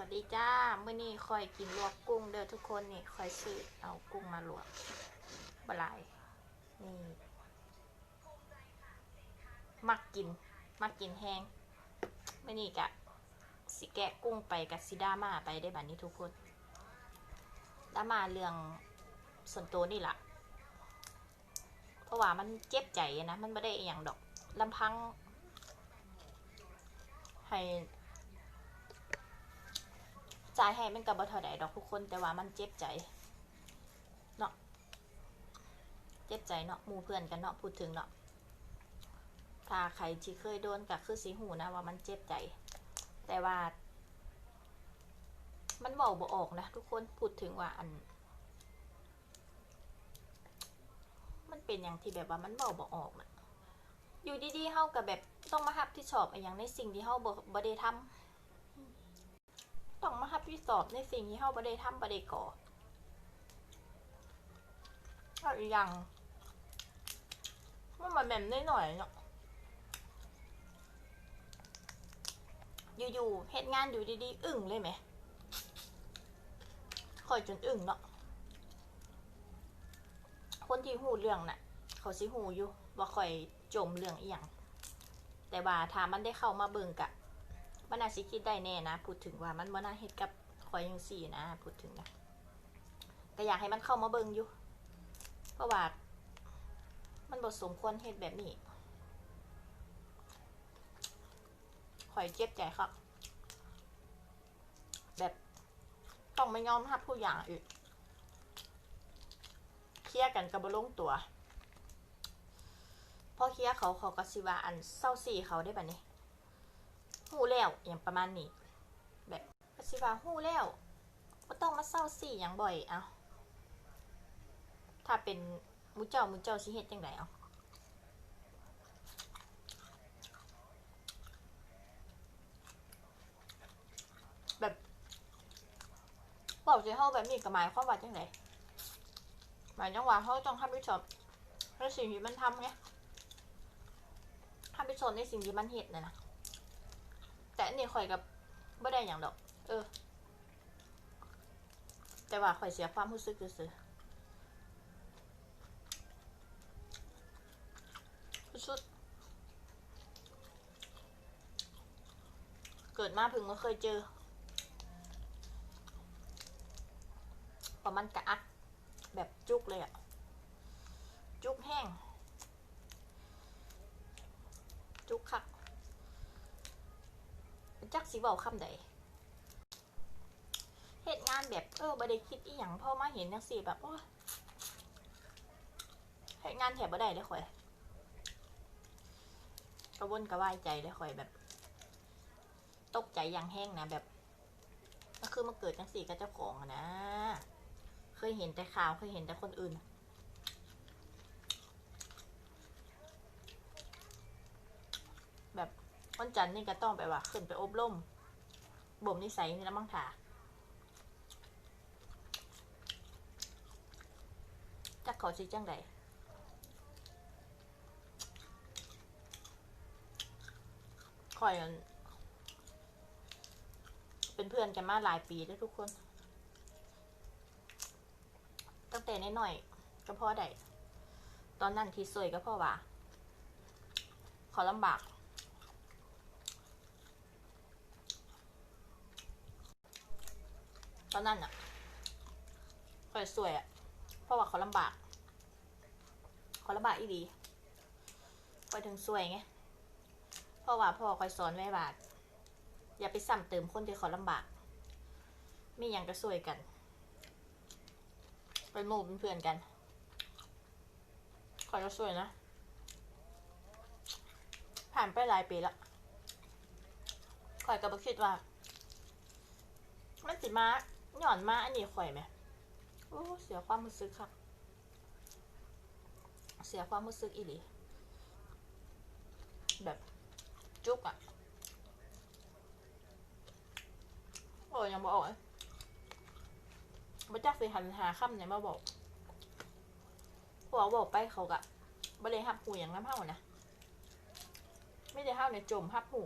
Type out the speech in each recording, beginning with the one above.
วัสดีจ้าเมื่อนี้คอยกินลวกกุ้งเด้อทุกคนนี่คอยซื้อเอากุ้งมาลวกบลายนี่มักกินมักกินแห้งเมื่อนี้กะสิแกะกุ้งไปกับซิดามาไปได้บัดนี้ทุกคนดามาเรื่องส่วนตัวนี่ล่ะเพราะว่ามันเจ็บใจนะมันไม่ได้อย่างดอกลำพังให้ จ่ายให้มันกับบ่เท่าใดดอกทุกคนแต่ว่ามันเจ็บใจเนาะเจ็บใจเนาะมูเพื่อนกันเนาะพูดถึงเนาะถ้าใครที่เคยโดนก็คือสิหูนะว่ามันเจ็บใจ แต่ว่า มันเบาบ่ออกนะทุกคนพูดถึงว่าอัน มันเป็นอย่างที่แบบว่ามันเบาบ่ออกนะอยู่ดีๆเฮากับแบบต้องมารับผิดชอบอย่างในสิ่งที่เฮาบ่บ่ได้ทำ ต้องมารับผิดชอบในสิ่งที่เฮาบ่ได้ทำบ่ได้ก่อก็อีกอย่างมันมาแบบน้อยเนาะอยู่ๆเฮ็ดงานอยู่ดีๆ อึ้งเลยไหมคอยจนอึ้งเนาะคนที่หูเรื่องน่ะ เขาสิหูอยู่ว่าคอยจมเรื่องอีหยังแต่ว่าถ้ามันได้เข้ามาเบิ่งกะ มันน่าสิคิดได้แน่นะ พูดถึงว่ามันบ่น่าเฮ็ดกับคอยยังสี่นะ พูดถึงนะก็อยากให้มันเข้ามาเบิ่งอยู่ เพราะว่า มันบ่สมควรเฮ็ดแบบนี้คอยเจ็บใจครับ แบบต้องไม่ยอมรับผู้อย่างอีกเคลียร์กันกับบ่ลงตัวพอเคลียร์เขาเขาก็สิว่าอันเศร้าสี่เขาได้ปะเนี่ย หูแล้วอย่างประมาณนี้ แบบปฏิว่าหูแล้วก็ต้องมาเศร้าสี่อย่างบ่อยเอาถ้าเป็นมุเจ้ามุเจ้าสิเฮ็ดจังไดเอาแบบบอกสิเฮาแบบนี้ก็หมายความว่าจังไดหมายถึงว่าเฮาต้องรับผิดชอบในสิ่งที่มันทำไงรับผิดชอบในสิ่งที่มันเฮ็ดน่ะนะ แต่อันนี้ข่อยกับไม่ได้อย่างดอก เออ แต่ว่าข่อยเสียความรู้สึกซื่อสุดเกิดมาเพิ่งมาเคยเจอประมันกระอักแบบจุกเลยอะจุกแห้ง จุกคัก จัก สิเว้าคำใดเหตุงานแบบเออบ่ได้คิดอีหยังพอมาเห็นจังซี่แบบโอ้เหตุงานแถบบ่ได้เลยข่อยกระวนกระวายใจเลยข่อยแบบ ตกใจอย่างแห้งนะแบบก็คือมาเกิดจังสี่กับเจ้าของนะ เคยเห็นแต่ข่าวเคยเห็นแต่คนอื่น แบบ วันจันทร์นี่ก็ต้องไปว่า ขึ้นไปอบรมบ่มนิสัยนี่แล้วมั้งค่ะจักเขาสิจังใดคอยเป็นเพื่อนกันมาหลายปีแล้วทุกคน ตั้งแต่น้อยก็พ่อได้ ตอนนั้นที่สวยก็พ่อว่าขาลำบาก อนนั้นอะคอยสวยอะเพราะว่าเขาลำบาก เขาลำบากอีดีคอยถึงสวยไง เพราะว่าพ่อคอยสอนไว้ว่าอย่าไปซ้ำเติมคนที่เขาลำบาก มีอย่างก็สวยกันเป็นหมู่เป็นเพื่อนกันคอยก็สวยนะ ผ่านไปหลายปีแล้วคอยก็บ่คิดว่า มันสิมา หย่อนมาอันนี้ข่อยไหมโอ้เสียความรู้สึกครับเสียความรู้สึกอีหลีแบบจุกอะโอ้ยยังบอกออกเลยมาจักสิหันหาคำไหนมาบอกพวกบอกไปเขากะบ่ได้หับหูอย่างน้ำเห่านะ ไม่ได้เห่าในยจมหับหู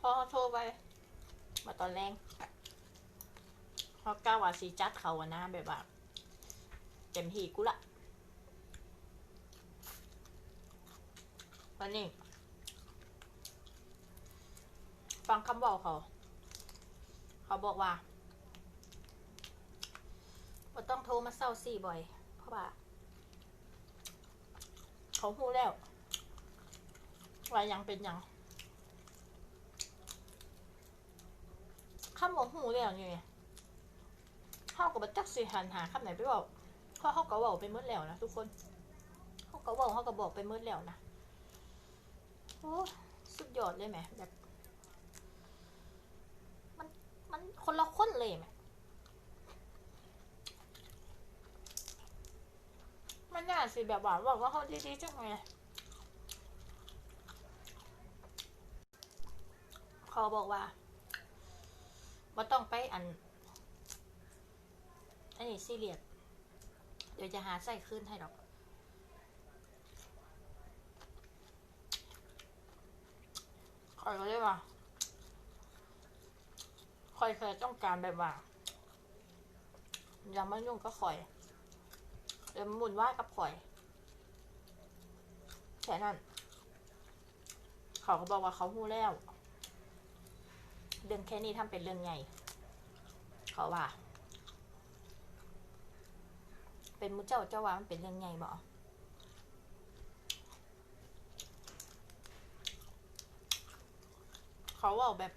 พอโทรไปมาตอนแรงเขาก้าวว่าสีจัดเขาอะนะแบบว่าเต็มที่กูละวันนี้ ฟังคำบอกเขา เขาบอกว่าบ่ต้องโทรมาเศร้าสี่บ่อย เพราะว่า เขาพูดแล้ว ว่ายังเป็นยัง คำบอกหูแล้วนี่ไงเขากับจักสิหันหาคำไหนไปบอกเพราะเขาก็บอกไปมืดแล้วนะทุกคนเขาก็บอกเขาก็บอกไปมืดแล้วนะโอ้สุดยอดเลยแหมแบบมันมันคนละคนเลยแหมมันน่าสิแบบหว่าบอกว่าเขาดีๆจังไงเขาบอกว่า ว่าต้องไปอัน อันนี้ซีเรียสเดี๋ยวจะหาใส่ขึ้นให้ดอก คอยก็เลยว่าคอยเคยต้องการแบบว่าอย่ามายุ่งก็คอยเดี๋ยวมาหมุนว่ากับคอยแค่นั้น เขาก็บอกว่าเขาหูแล้ว เรื่องแค่นี้ทำเป็นเรื่องใหญ่เขาว่า เป็นมุเจ้าเจ้าว่ามันเป็นเรื่องใหญ่บ่เขาเอาแบบ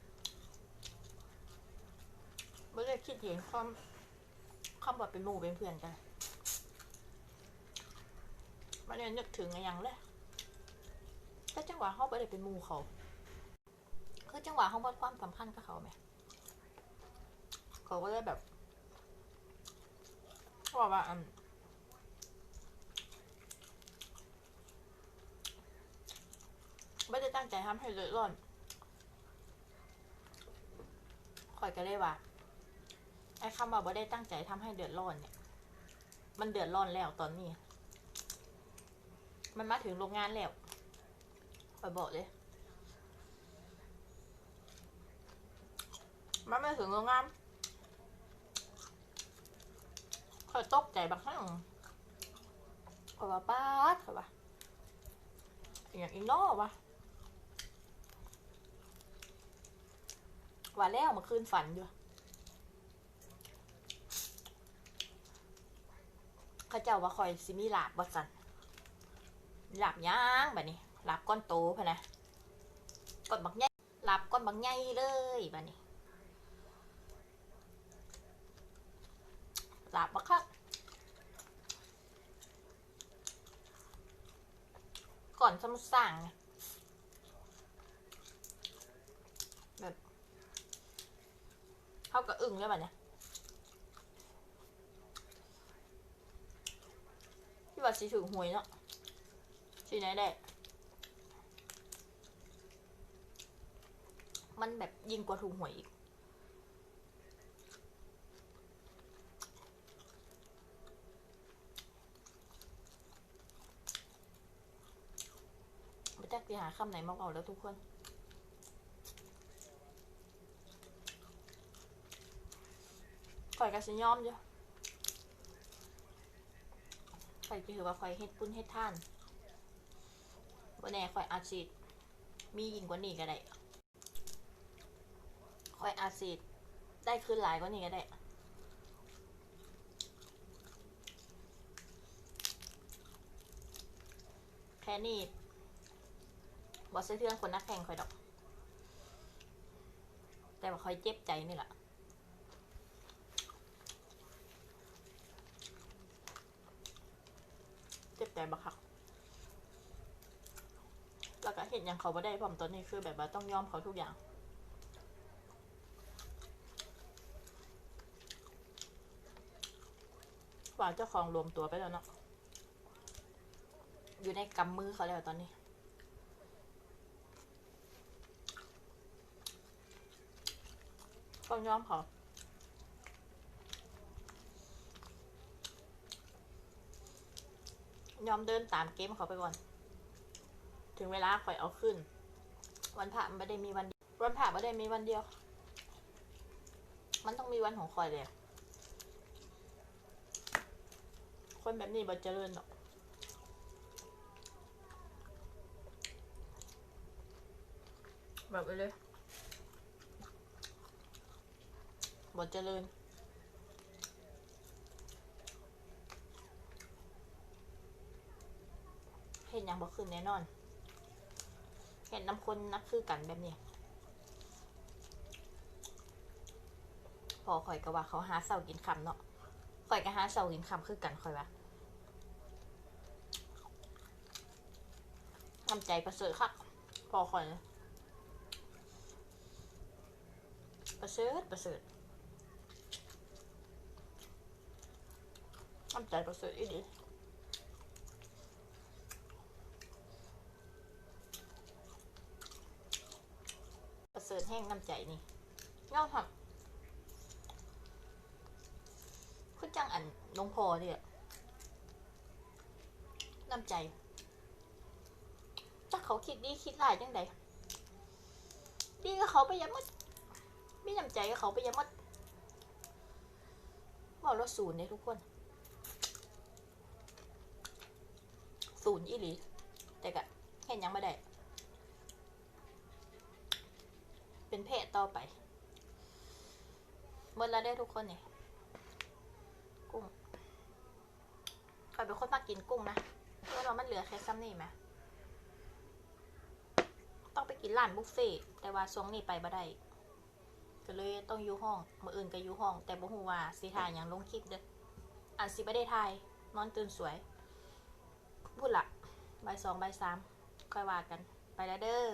ไม่ได้คิดเห็นความความแบบเป็นหมู่เป็นเพื่อนกันมันเนี่ยนึกถึงอะไรอย่างเลยแต่จังหวะเขาไม่ได้เป็นหมู่เขา คือจังหวะขาวัดความสัมพันธ์กับเขาไหมเขาก็เลยแบบเขาบอกว่าอืมไม่ได้ตั้งใจทำให้เดือดร้อนคอยก็เลยว่าไอ้คำว่าไม่ได้ตั้งใจทำให้เดือดร้อนเนี่ย มันเดือดร้อนแล้วตอนนี้ มันมาถึงโรงงานแล้วคอยบอกเลย มันไม่ถึงโรงงานคอยตกใจบางครั้งคอว่าป้าดคอยว่าอย่างอีนอวะว่าแล้วมาคืนฝันอยู่เข้าเจ้าว่าคอยสิมีหลาบบัสันหลาบย่างแบบนี้หลาบก้อนโตพะนะก้อนบักใหญ่หลาบก้อนบักใหญ่เลยแบบนี้ ลาบบักคักก่อนสมุดสร้างไงแบบเข้ากับอึ่งแล้วแบบเนี้ยที่ว่าสีถึงหวยเนาะสีไหนได้มันแบบยิงกว่าถูกหวยอีก จักสิหาคำไหนมาเอาแล้วทุกคนข่อยกระสิยอมอยู่ข่อยก็ถือว่าข่อยเฮ็ดปุ้นเฮ็ดท่านบ่แน่ข่อยอาจสิมียิ่งกว่านี้ก็ได้ข่อยอาจสิได้คืนหลายกว่านี้ก็ได้แค่นี้ บอสเทือนคนนักแข่งคอยดอก แต่ว่าคอยเจ็บใจนี่แหละเจ็บใจบักคักแล้วก็เห็นอย่างเขาไม่ได้ผมตอนนี้คือแบบว่าต้องยอมเขาทุกอย่างว่าเจ้าของรวมตัวไปแล้วเนาะอยู่ในกำมือเขาแล้วตอนนี้ ต้องยอมเขายอมเดินตามเกมเขาไปก่อน ถึงเวลาคอยเอาขึ้น วันพระมันไม่ได้มีวันเดียววันผ่าไม่ได้มีวันเดียว มันต้องมีวันของคอยเลยคนแบบนี้บ่เจริญหรอกแบบไปเลย บ่เจริญ เห็นอย่างบ่ขึ้นแน่นอน เห็นน้ำคนนักคือกันแบบนี้พอข่อยก็ว่าเขาหาเสากินคำเนาะข่อยก็หาเสากินคำคือกันข่อยว่าน้ำใจประเสริฐคักพอข่อยประเสริฐประเสริฐ น้ำใจประเสริฐอีดีประเสริฐแห้งน้ำใจนี่เงาหักคือจังอันลงพอเนี่ยน้ำใจถ้าเขาคิดดีคิดร้ายจังใดดีก็เขาไปยังมัดมีน้ำใจก็เขาไปยังมัดบอกเราศูนย์เนี่ยทุกคน ศูนย์อีหลีแต่ก็เห็นยังไม่ได้ เป็นเพศต่อไปหมดแล้วได้ทุกคนเนี่ยกุ้งข่อยเป็นคนมากินกุ้งนะเพื่อเรามันเหลือแค่ซ้ำนี่ไหมต้องไปกินร้านบุฟเฟ่แต่ว่าช่วงนี้ไปบ่ได้ก็เลยต้องอยู่ห้องมื่ออื่นก็อยู่ห้อง แต่บ่ฮู้ว่าสิถ่ายหยังลงคลิปเด้ออันสิบ่ได้ถ่ายนอนตื่นสวย พูดละใบสองใบสามค่อยว่ากัน ไปแล้วเด้อ